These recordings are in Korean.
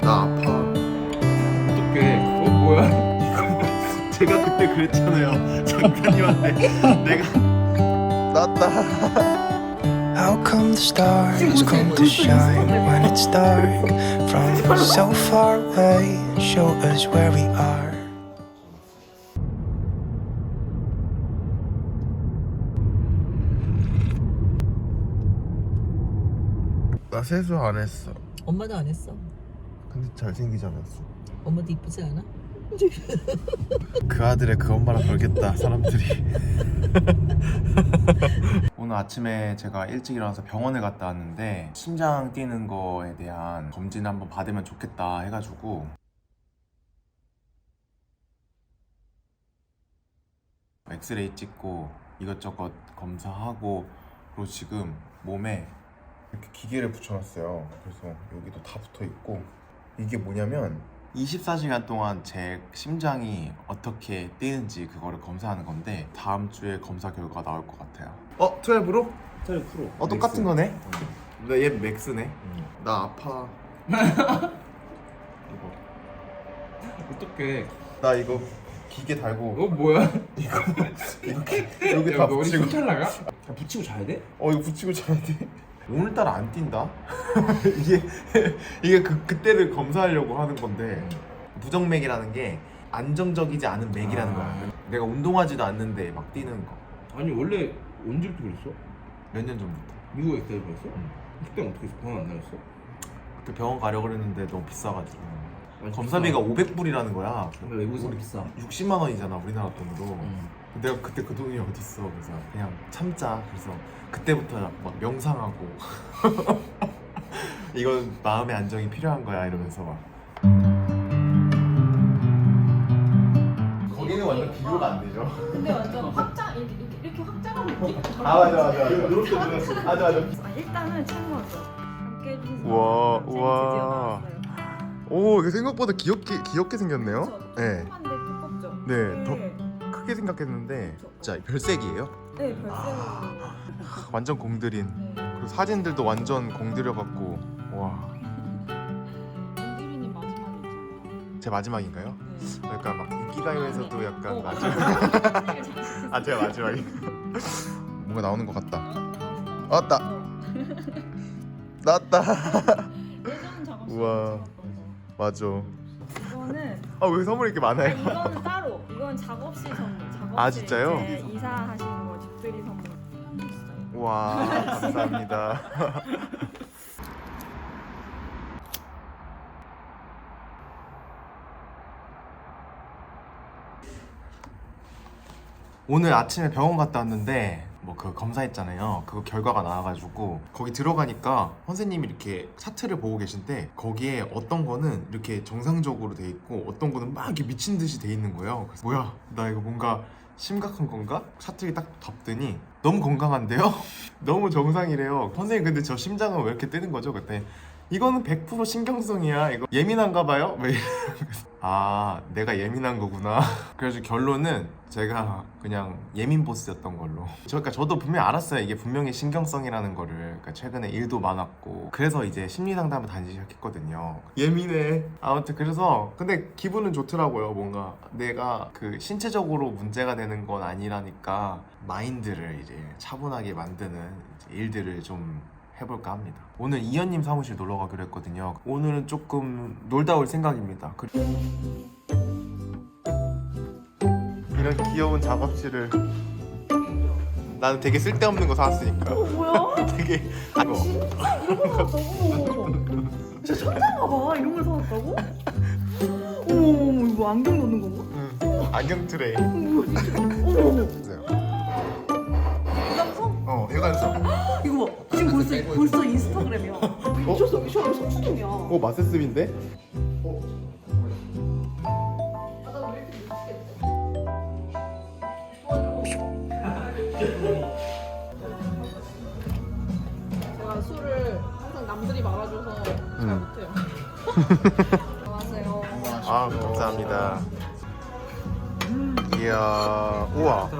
나 아파. 어떡해 어 뭐야 제가 그때 그랬잖아요. 장관님한테 내가 낫다. How come the stars come to shine when it's dark? From so far away, show us where we are. 나 세수 안 했어. 엄마도 안 했어. 근데 잘생기지 않았어. 엄마도 이쁘지 않아? 그 아들의 그 엄마랑 그러겠다 사람들이 오늘 아침에 제가 일찍 일어나서 병원에 갔다 왔는데 심장 뛰는 거에 대한 검진 한번 받으면 좋겠다 해가지고 엑스레이 찍고 이것저것 검사하고 그리고 지금 몸에 이렇게 기계를 붙여놨어요 그래서 여기도 다 붙어있고 이게 뭐냐면 24시간 동안 제 심장이 어떻게 뛰는지 그거를 검사하는 건데 다음 주에 검사 결과가 나올 것 같아요. 어? 12로? 차라리 프로 어 똑같은 거네? 나 얘 맥스네. 나 아파. 이거. 어떡해 나 이거 기계 달고 어 뭐야 이렇게 여기 야, 다너 붙이고 순찰 나가? 야, 붙이고 자야 돼? 어 이거 붙이고 자야 돼. 오늘따라 안 뛴다. 이게 이게 그 그때를 검사하려고 하는 건데 부정맥이라는 게 안정적이지 않은 맥이라는 아. 거야. 내가 운동하지도 않는데 막 뛰는 거. 아니 원래 언제부터 그랬어? 몇 년 전부터. 미국에 때 그랬어? 응. 그때 어떻게 해서 병원 안 다녔어? 그때 병원 가려고 그랬는데 너무 비싸가지고 아니, 검사비가 비싸. 500불이라는 거야. 근데 외국에서 비싸 60만 원이잖아 우리나라 돈으로. 응. 내가 그때 그 돈이 어디 있어? 그래서 그냥 참자. 그래서 그때부터 막 명상하고 이건 마음의 안정이 필요한 거야 이러면서 막. 거기는 완전 비교가 안 되죠. 근데 완전 확장 이렇게 이렇게, 이렇게 확장한 느낌? 아 맞아 맞아 맞아. 이렇게 들었어. 맞아 맞아. 아, 일단은 최고죠. 함께 우와, 우와. 드디어 나왔어요. 오 이게 생각보다 귀엽게 귀엽게 생겼네요. 그쵸? 네. 조그만데 두껍죠. 네, 더- 네, 크게 생각했는데 자 별색이에요. 네 별색으로. 완전 공들인. 네. 그리고 사진들도 완전 공들여 갖고 와. 윤기린님 마지막이잖아요. 제 마지막인가요? 네. 그러니까 막 인기가요에서도 약간 어, 마지막. 잘 시켰어요. 아 제가 마지막이. 뭔가 나오는 것 같다. 왔다. 어. 나왔다. 예전 작업실 우와. 맞아. 거. 이거는 아왜 선물이 이렇게 많아요? 이거는 따로. 이건 작업실 선물. 작업실 아, 진짜요? 이제 이사하시는 거 집들이 선물. 와 감사합니다. 오늘 아침에 병원 갔다 왔는데 뭐 그 검사했잖아요. 그거 결과가 나와가지고 거기 들어가니까 선생님이 이렇게 차트를 보고 계신데 거기에 어떤 거는 이렇게 정상적으로 돼 있고 어떤 거는 막 이렇게 미친 듯이 돼 있는 거예요. 그래서 뭐야 나 이거 뭔가 심각한 건가? 차트를 딱 덮더니 너무 건강한데요? 너무 정상이래요. 선생님 근데 저 심장은 왜 이렇게 뜨는 거죠? 그때 이거는 100% 신경성이야. 이거 예민한가 봐요? 왜. 아, 내가 예민한 거구나. 그래서 결론은 제가 그냥 예민 보스였던 걸로. 저, 그러니까 저도 분명히 알았어요. 이게 분명히 신경성이라는 거를. 그러니까 최근에 일도 많았고. 그래서 이제 심리 상담을 다니기 시작했거든요. 예민해. 아무튼 그래서 근데 기분은 좋더라고요. 뭔가 내가 그 신체적으로 문제가 되는 건 아니라니까 마인드를 이제 차분하게 만드는 일들을 좀 해볼까 합니다. 오늘 이현님 사무실 놀러 가기로 했거든요. 오늘은 조금 놀다 올 생각입니다. 그- 이런 귀여운 작업실을 나는 되게 쓸데없는 거 사왔으니까. 어 뭐야? 되게 이거 진짜 이런 걸 사왔다고? 진짜 천장가 봐 이런 걸 사왔다고? 어머 어머 이거 안경 넣는 건가? 응. 안경 트레이. 어머 어머 어, 해관성. 이거 봐 지금 벌써 벌써 인스타그램이야 미쳤어 미쳤어 성수동이야 어, 마세스인데? 제가 술을 항상 남들이 말아줘서 잘 음. 못해요 안녕하세요 아, 감사합니다. 이야, 우와.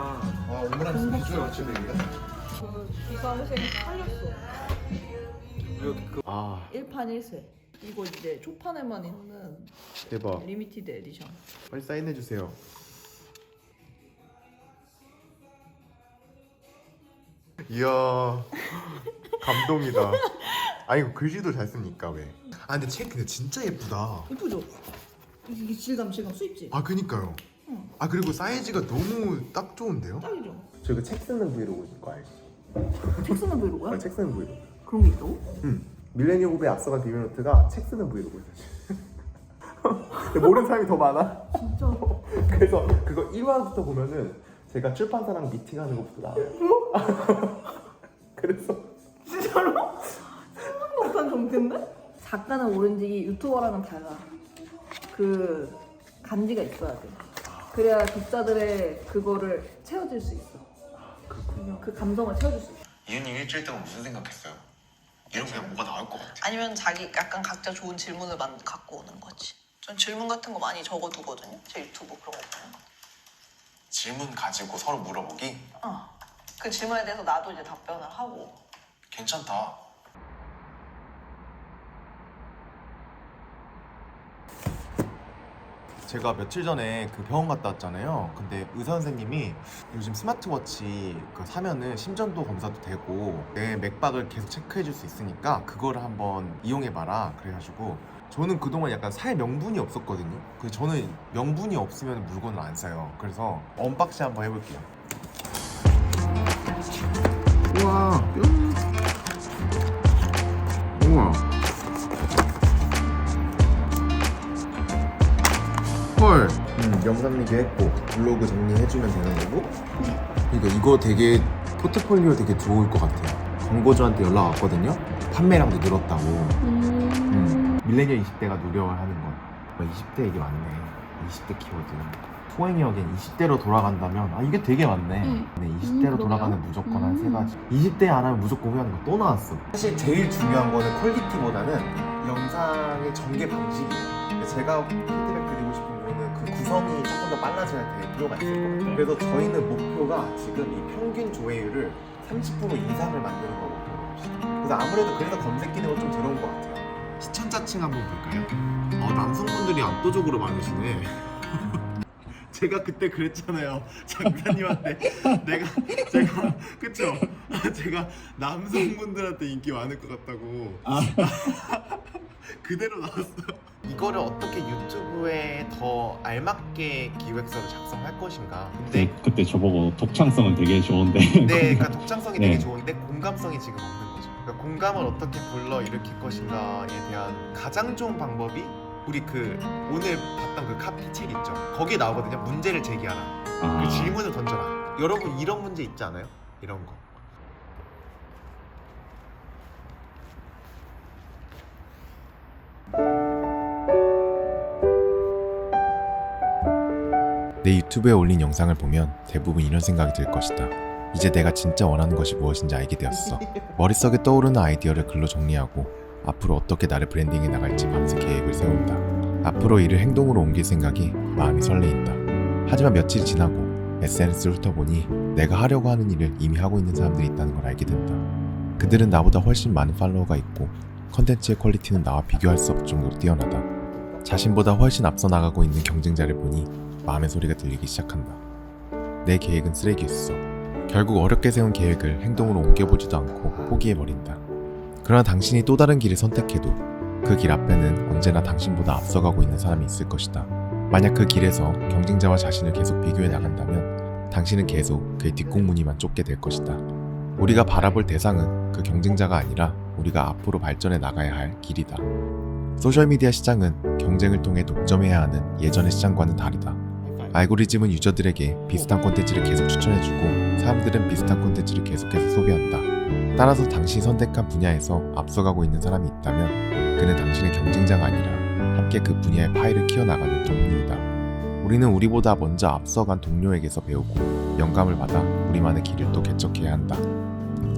그 기사 회생 살렸어 아, 1판 1쇄 이거 이제 초판에만 있는 대박. 리미티드 에디션. 빨리 사인해 주세요. 이야 감동이다. 아 이거 글씨도 잘 씁니까 왜? 아 근데 책 근데 진짜 예쁘다. 이쁘죠? 이게 질감 질감 수입지. 아 그니까요. 응. 아 그리고 사이즈가 너무 딱 좋은데요? 딱이죠. 저 이거 책 쓰는 브이로그 거 알지? 책 쓰는 브이로그야? 책 쓰는 브이로그. 그런 게 있다고? 응. 밀레니엄 후배 앞서간 비밀노트가 책 쓰는 브이로그예요. 사실. 모르는 사람이 더 많아. 진짜. 그래서 그거 1화부터 보면은 제가 출판사랑 미팅하는 것부터 나와요. 그래서 진짜로? 생각도 못한 정도인데? 작가는 오렌지 유튜버랑은 달라. 그 간지가 있어야 돼. 그래야 독자들의 그거를 채워줄 수 있어. 그렇군요. 그 감성을 채워줄 수 있어. 이은님 일주일 동안 무슨 생각했어요? 이런 그냥 뭐가 나올 것 같아. 아니면 자기 약간 각자 좋은 질문을 만 갖고 오는 거지. 전 질문 같은 거 많이 적어두거든요. 제 유튜브 그런 거 보면. 질문 가지고 서로 물어보기 어. 그 질문에 대해서 나도 이제 답변을 하고. 괜찮다. 제가 며칠 전에 그 병원 갔다 왔잖아요. 근데 의사 선생님이 요즘 스마트워치 그 사면은 심전도 검사도 되고 내 맥박을 계속 체크해 줄 수 있으니까 그거를 한번 이용해 봐라. 그래가지고 저는 그동안 약간 살 명분이 없었거든요. 그래서 저는 명분이 없으면 물건을 안 사요. 그래서 언박싱 한번 해볼게요. 음, 영상 리뷰했고 블로그 정리해주면 되는 거고. 그러니까 이거 되게 포트폴리오 되게 좋을 것 같아요. 광고주한테 연락 왔거든요. 판매량도 늘었다고. 음. 밀레니얼 20대가 노력하는 건. 20대 이게 많네. 20대 키워드. 소행역엔 20대로 돌아간다면 아 이게 되게 많네. 근데 20대로 돌아가는 무조건 한세 가지. 20대 안 하면 무조건 후회하는 거 또 나왔어. 사실 제일 중요한 거는 퀄리티보다는 영상의 전개 방식이에요. 근데 제가 피드백 구성이 조금 더 빨라져야 될 필요가 있을 것 같아요. 그래서 저희는 목표가 지금 이 평균 조회율을 30% 이상을 만드는 거 목표로 합시다. 그래서 아무래도 그래서 검색 기능은 좀 들어온 것 같아요. 시청자층 한번 볼까요? 어, 남성분들이 압도적으로 많으시네. 제가 그때 그랬잖아요 장사님한테 내가 제가 그쵸 제가 남성분들한테 인기 많을 것 같다고 그대로 나왔어요 이거를 어떻게 유튜브에 더 알맞게 기획서를 작성할 것인가 근데 그, 그때 저보고 독창성은 되게 좋은데 네, 그러니까 독창성이 네. 되게 좋은데 공감성이 지금 없는 거죠. 그러니까 공감을 어떻게 불러 일으킬 것인가에 대한 가장 좋은 방법이 우리 그 오늘 봤던 그 카피 책 있죠. 거기에 나오거든요. 문제를 제기하라. 아, 그 질문을 던져라. 여러분 이런 문제 있지 않아요? 이런 거. 내 유튜브에 올린 영상을 보면 대부분 이런 생각이 들 것이다. 이제 내가 진짜 원하는 것이 무엇인지 알게 되었어. 머릿속에 떠오르는 아이디어를 글로 정리하고 앞으로 어떻게 나를 브랜딩해 나갈지 밤새 계획을 세운다. 앞으로 이를 행동으로 옮길 생각이 마음이 설레인다. 하지만 며칠이 지나고 SNS를 훑어보니 내가 하려고 하는 일을 이미 하고 있는 사람들이 있다는 걸 알게 된다. 그들은 나보다 훨씬 많은 팔로워가 있고 컨텐츠의 퀄리티는 나와 비교할 수 없을 정도로 뛰어나다. 자신보다 훨씬 앞서 나가고 있는 경쟁자를 보니 마음의 소리가 들리기 시작한다. 내 계획은 쓰레기였어. 결국 어렵게 세운 계획을 행동으로 옮겨보지도 않고 포기해버린다. 그러나 당신이 또 다른 길을 선택해도 그 길 앞에는 언제나 당신보다 앞서가고 있는 사람이 있을 것이다. 만약 그 길에서 경쟁자와 자신을 계속 비교해 나간다면 당신은 계속 그의 뒷공무니만 쫓게 될 것이다. 우리가 바라볼 대상은 그 경쟁자가 아니라 우리가 앞으로 발전해 나가야 할 길이다. 소셜미디어 시장은 경쟁을 통해 독점해야 하는 예전의 시장과는 다르다. 알고리즘은 유저들에게 비슷한 콘텐츠를 계속 추천해주고 사람들은 비슷한 콘텐츠를 계속해서 소비한다. 따라서 당신이 선택한 분야에서 앞서가고 있는 사람이 있다면 그는 당신의 경쟁자가 아니라 함께 그 분야의 파일을 키워나가는 동료이다. 우리는 우리보다 먼저 앞서간 동료에게서 배우고 영감을 받아 우리만의 길을 또 개척해야 한다.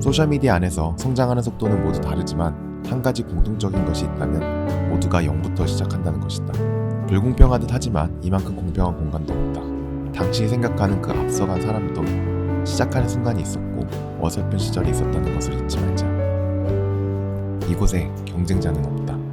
소셜미디어 안에서 성장하는 속도는 모두 다르지만 한 가지 공통적인 것이 있다면 모두가 0부터 시작한다는 것이다. 불공평하듯 하지만 이만큼 공평한 공간도 없다. 당신이 생각하는 그 앞서간 사람도 시작하는 순간이 있었고 어설픈 시절이 있었다는 것을 잊지 말자. 이곳에 경쟁자는 없다.